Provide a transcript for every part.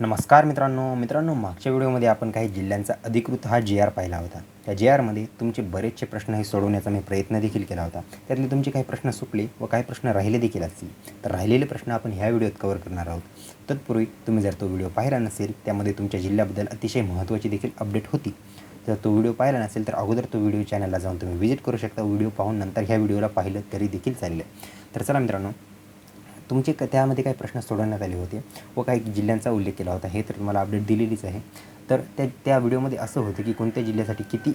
नमस्कार मित्रांनो. मित्रांनो मागच्या व्हिडिओमध्ये आपण काही जिल्ह्यांचा अधिकृत हा जी आर पाहिला होता. त्या जी आरमध्ये तुमचे बरेचसे प्रश्न हे सोडवण्याचा मी प्रयत्न देखील केला होता. त्यातले तुमचे काही प्रश्न सुटले व काही प्रश्न राहिले देखील असतील. तर राहिलेले प्रश्न आपण ह्या व्हिडिओत कवर करणार आहोत. तत्पूर्वी तुम्ही जर तो व्हिडिओ पाहिला नसेल त्यामध्ये तुमच्या जिल्ह्याबद्दल अतिशय महत्त्वाची देखील अपडेट होती. जर तो व्हिडिओ पाहिला नसेल तर अगोदर तो व्हिडिओ चॅनलला जाऊन तुम्ही व्हिजिट करू शकता. व्हिडिओ पाहून नंतर ह्या व्हिडिओला पाहिलं तरी देखील चालेल. तर चला मित्रांनो तुमचे क त्यामध्ये काही प्रश्न सोडवण्यात आले होते व काही जिल्ह्यांचा उल्लेख केला होता. हे तर तुम्हाला अपडेट दिलेलीच आहे. तर त्या त्या व्हिडिओमध्ये असं होतं की कोणत्या जिल्ह्यासाठी किती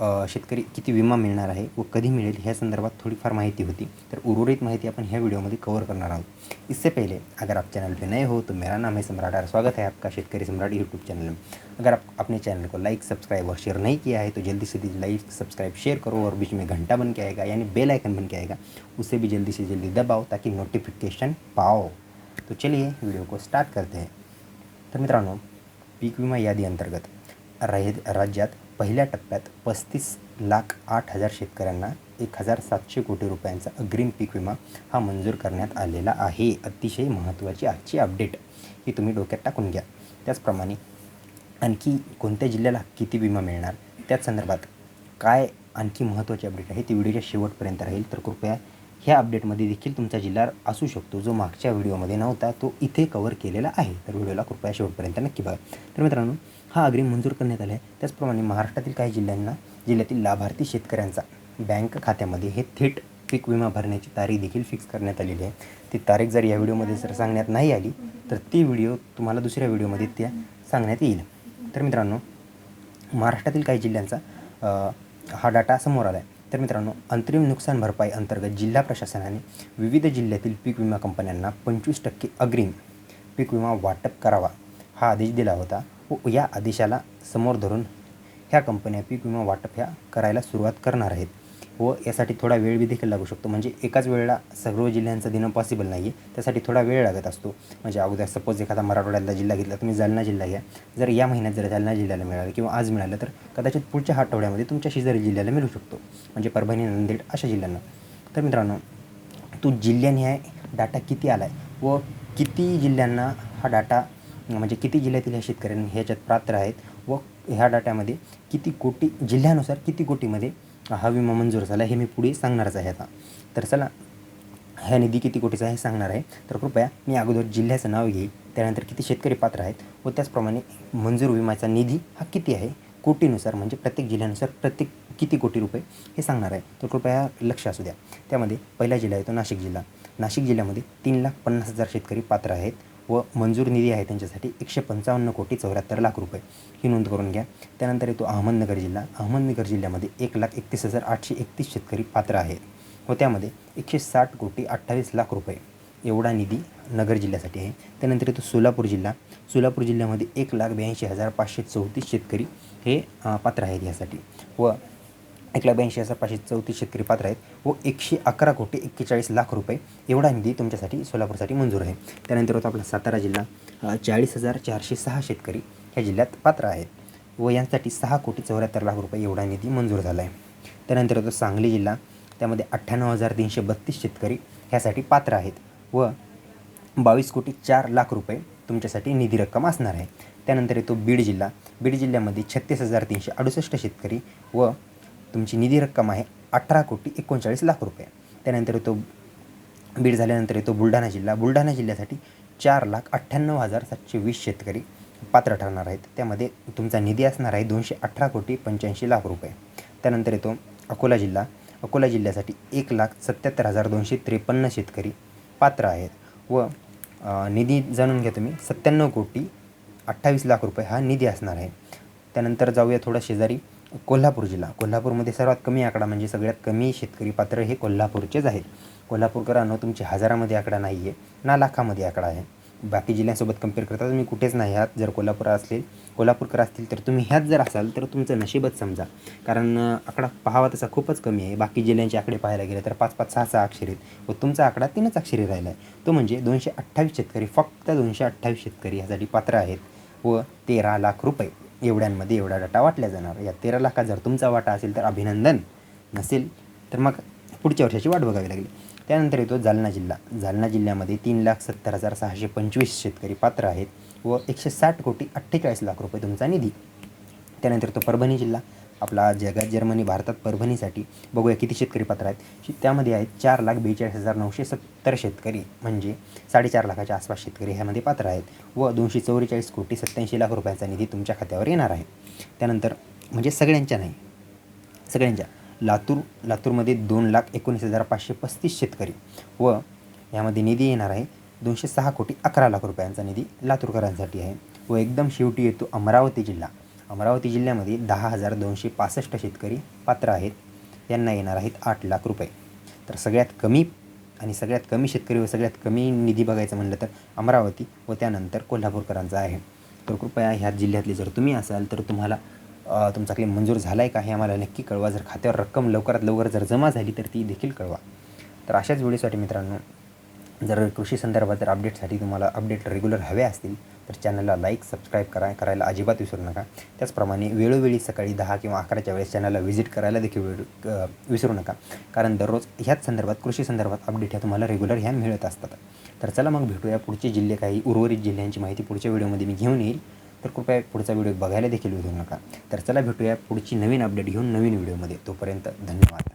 शेतकरी किती विमा मिळणार आहे व कधी मिळेल ह्या संदर्भात थोडीफार माहिती होती. तर उर्वरित माहिती आपण ह्या वीडियो में कवर करना रहा हूँ इससे पहले, अगर आप चैनल पे नए हो तो मेरा नाम है सम्राट और स्वागत है आपका शेतकरी सम्राट यूट्यूब चैनल में. अगर आप अपने चैनल को लाइक सब्सक्राइब और शेयर नहीं किया है तो जल्दी से जल्दी लाइक सब्सक्राइब शेयर करो और बीच में घंटा बन के आएगा, यानी बेल आइकन बन के आएगा, उसे भी जल्दी से जल्दी दबाओ ताकि नोटिफिकेशन पाओ। तो चलिए व्हिडिओ को स्टार्ट करते हैं। तर मित्रांनो, पीक विमा यादी अंतर्गत राज्यात पहिल्या टप्प्यात पस्तीस लाख आठ हजार शेतकऱ्यांना एक हजार सातशे कोटी रुपयांचा अग्रिम पीक विमा हा मंजूर करण्यात आलेला आहे. अतिशय महत्त्वाची आजची अपडेट ही तुम्ही डोक्यात टाकून घ्या. त्याचप्रमाणे आणखी कोणत्या जिल्ह्याला किती विमा मिळणार? त्याच संदर्भात काय आणखी महत्त्वाची अपडेट आहे ती व्हिडिओच्या शेवटपर्यंत राहील. तर कृपया ह्या अपडेटमध्ये देखील तुमचा जिल्हा असू शकतो जो मागच्या व्हिडिओमध्ये नव्हता तो इथे कवर केलेला आहे. तर व्हिडिओला कृपया शेवटपर्यंत नक्की बघा. तर मित्रांनो हा अग्रिम मंजूर करण्यात आला आहे त्याचप्रमाणे महाराष्ट्रातील काही जिल्ह्यांना जिल्ह्यातील लाभार्थी शेतकऱ्यांचा बँक खात्यामध्ये हे थेट पीक विमा भरण्याची तारीख देखील फिक्स करण्यात आलेली आहे. ती तारीख जर या व्हिडिओमध्ये जर सांगण्यात नाही आली तर ती व्हिडिओ तुम्हाला दुसऱ्या व्हिडिओमध्ये त्या सांगण्यात येईल. तर मित्रांनो महाराष्ट्रातील काही जिल्ह्यांचा हा डाटा समोर आला आहे तर मित्रांनो अंतरिम नुकसान भरपाई अंतर्गत जिल्हा प्रशासनाने विविध जिल्ह्यातील पीक विमा कंपन्यांना पंचवीस टक्के अग्रिम पीक विमा वाटप करावा हा आदेश दिला होता. व या आदेशाला समोर धरून ह्या कंपन्या पीक विमा वाटप ह्या करायला सुरुवात करणार आहेत. व यासाठी थोडा वेळ बी देखील लागू शकतो. म्हणजे एकाच वेळेला सर्व जिल्ह्यांचं देणं पॉसिबल नाही आहे त्यासाठी थोडा वेळ लागत असतो. म्हणजे अगोदर सपोज एखादा मराठवाड्यातला जिल्हा घेतला तुम्ही जालना जिल्हा घ्या. जर या महिन्यात जर जालना जिल्ह्याला मिळालं किंवा आज मिळालं तर कदाचित पुढच्या आठवड्यामध्ये तुमच्या शेजारी जिल्ह्याला मिळू शकतो. म्हणजे परभणी नांदेड अशा जिल्ह्यांना. तर मित्रांनो तो जिल्ह्यानिहाय डाटा किती आला आहे व किती जिल्ह्यांना हा डाटा म्हणजे किती जिल्ह्यातील ह्या शेतकऱ्यांनी ह्याच्यात पात्र आहेत व ह्या डाट्यामध्ये किती कोटी जिल्ह्यानुसार किती कोटीमध्ये हा विमा मंजूर झाला हे मी पुढे सांगणारच आहे आता. तर चला ह्या निधी किती कोटीचा आहे हे सांगणार आहे. तर कृपया मी अगोदर जिल्ह्याचं नाव घेईल त्यानंतर किती शेतकरी पात्र आहेत व त्याचप्रमाणे मंजूर विम्याचा निधी हा किती आहे कोटीनुसार म्हणजे प्रत्येक जिल्ह्यानुसार प्रत्येक किती कोटी रुपये हे सांगणार आहे. तर कृपया लक्ष असू द्या. त्यामध्ये पहिला जिल्हा येतो नाशिक जिल्हा. नाशिक जिल्ह्यामध्ये तीन लाख पन्नास हजार शेतकरी पात्र आहेत. व मंजूर निधी आहे त्यांच्यासाठी एकशे पंचावन्न कोटी चौऱ्याहत्तर लाख रुपये. ही नोंद करून घ्या. त्यानंतर येतो अहमदनगर जिल्हा. अहमदनगर जिल्ह्यामध्ये एक लाख एकतीस हजार आठशे एकतीस शेतकरी पात्र आहेत. व त्यामध्ये एकशे साठ कोटी अठ्ठावीस लाख रुपये एवढा निधी नगर जिल्ह्यासाठी आहे. त्यानंतर येतो सोलापूर जिल्हा. सोलापूर जिल्ह्यामध्ये एक लाख ब्याऐंशी हजार पाचशे चौतीस शेतकरी हे पात्र आहेत यासाठी. व एक लाख ब्याऐंशी हजार पाचशे चौतीस शेतकरी पात्र आहेत व एकशे अकरा कोटी एक्केचाळीस लाख रुपये एवढा निधी तुमच्यासाठी सोलापूरसाठी मंजूर आहे. त्यानंतर होता आपला सातारा जिल्हा. चाळीस हजार चारशे सहा शेतकरी ह्या जिल्ह्यात पात्र आहेत व यांसाठी सहा कोटी चौऱ्याहत्तर लाख रुपये एवढा निधी मंजूर झाला आहे त्यानंतर होतो सांगली जिल्हा. त्यामध्ये अठ्ठ्याण्णव हजार तीनशे बत्तीस शेतकरी ह्यासाठी पात्र आहेत व बावीस कोटी चार लाख रुपये तुमच्यासाठी निधी रक्कम असणार आहे. त्यानंतर येतो बीड जिल्हा. बीड जिल्ह्यामध्ये छत्तीस हजार तीनशे अडुसष्ट शेतकरी व तुमची निधी रक्कम आहे अठरा कोटी एकोणचाळीस लाख रुपये. त्यानंतर येतो बीड झाल्यानंतर येतो बुलढाणा जिल्हा. बुलढाणा जिल्ह्यासाठी चार लाख अठ्ठ्याण्णव हजार सातशे वीस शेतकरी पात्र ठरणार आहेत. त्यामध्ये तुमचा निधी असणार आहे दोनशे अठरा कोटी पंच्याऐंशी लाख रुपये. त्यानंतर येतो अकोला जिल्हा. अकोला जिल्ह्यासाठी एक लाख सत्याहत्तर हजार दोनशे त्रेपन्न शेतकरी पात्र आहेत व निधी जाणून घ्या तुम्ही. सत्त्याण्णव कोटी अठ्ठावीस लाख रुपये हा निधी असणार आहे. त्यानंतर जाऊया थोडा शेजारी. कोल्हापूर जिल्हा. कोल्हापूरमध्ये सर्वात कमी आकडा म्हणजे सगळ्यात कमी शेतकरी पात्र हे कोल्हापूरचेच आहेत. कोल्हापूरकरांनो तुमचे हजारामध्ये आकडा नाही आहे ना लाखामध्ये आकडा आहे. बाकी जिल्ह्यांसोबत कंपेअर करता तुम्ही कुठेच नाही आहात. जर कोल्हापूर असतील कोल्हापूरकर असतील तर तुम्ही ह्याच जर असाल तर तुमचं नशीबच समजा. कारण आकडा पाहावा तसा खूपच कमी आहे. बाकी जिल्ह्यांचे आकडे पाहायला गेले तर पाच पाच सहा सहा अक्षरी आहेत. व तुमचा आकडा तीनच अक्षरी राहिला आहे. तो म्हणजे दोनशे अठ्ठावीस शेतकरी फक्त दोनशे अठ्ठावीस शेतकरी ह्यासाठी पात्र आहेत. व तेरा लाख रुपये. एवढ्यांमध्ये एवढा डाटा वाटला जाणार. या तेरा लाखात जर तुमचा वाटा असेल तर अभिनंदन. नसेल तर मग पुढच्या वर्षाची वाट बघावी लागेल. त्यानंतर येतो जालना जिल्हा. जालना जिल्ह्यामध्ये तीन लाख सत्तर हजार सहाशे पंचवीस शेतकरी पात्र आहेत व एकशे साठ कोटी अठ्ठेचाळीस लाख रुपये तुमचा निधी. त्यानंतर तो परभणी जिल्हा. आपला जगात जर्मनी भारतात परभणीसाठी. बघूया किती शेतकरी पात्र आहेत. शे- त्यामध्ये आहेत चार लाख बेचाळीस हजार नऊशे सत्तर शेतकरी. म्हणजे साडेचार लाखाच्या आसपास शेतकरी ह्यामध्ये पात्र आहेत. व दोनशे चौवेचाळीस कोटी सत्याऐंशी लाख रुपयांचा निधी तुमच्या खात्यावर येणार आहे. त्यानंतर म्हणजे सगळ्यांच्या नाही सगळ्यांच्या. लातूर लातूरमध्ये दोन लाख एकोणीस हजार पाचशे पस्तीस शेतकरी व यामध्ये निधी येणार आहे. दोनशे सहा कोटी अकरा लाख रुपयांचा निधी लातूरकरांसाठी आहे. व एकदम शेवटी येतो अमरावती जिल्हा. अमरावती जिल्ह्यामध्ये दहा हजार दोनशे पासष्ट शेतकरी पात्र आहेत. यांना येणार आहेत आठ लाख रुपये. तर सगळ्यात कमी आणि सगळ्यात कमी शेतकरी व सगळ्यात कमी निधी बघायचं म्हणलं तर अमरावती व त्यानंतर कोल्हापूरकरांचा आहे. तर कृपया ह्या जिल्ह्यातले जर तुम्ही असाल तर तुम्हाला तुमचा क्लेम मंजूर झाला आहे का हे आम्हाला नक्की कळवा. जर खात्यावर रक्कम लवकरात लवकर जर जमा झाली तर ती देखील कळवा. तर अशाच व्हिडिओसाठी मित्रांनो जर कृषी संदर्भात जर अपडेटसाठी तुम्हाला अपडेट रेग्युलर हवे असतील तर चॅनलला लाईक सबस्क्राईब करा करायला अजिबात विसरू नका. त्याचप्रमाणे वेळोवेळी सकाळी दहा किंवा अकराच्या वेळेस चॅनलला व्हिजिट करायला देखील वेळ विसरू नका. कारण दररोज ह्याच संदर्भात कृषी संदर्भात अपडेट ह्या तुम्हाला रेग्युलर ह्या मिळत असतात. तर चला मग भेटूया पुढचे जिल्हे काही उर्वरित जिल्ह्यांची माहिती पुढच्या व्हिडिओमध्ये मी घेऊन येईल. तर कृपया पुढचा व्हिडिओ बघायला देखील विसरू नका. तर चला भेटूया पुढची नवीन अपडेट घेऊन नवीन व्हिडिओमध्ये. तोपर्यंत धन्यवाद.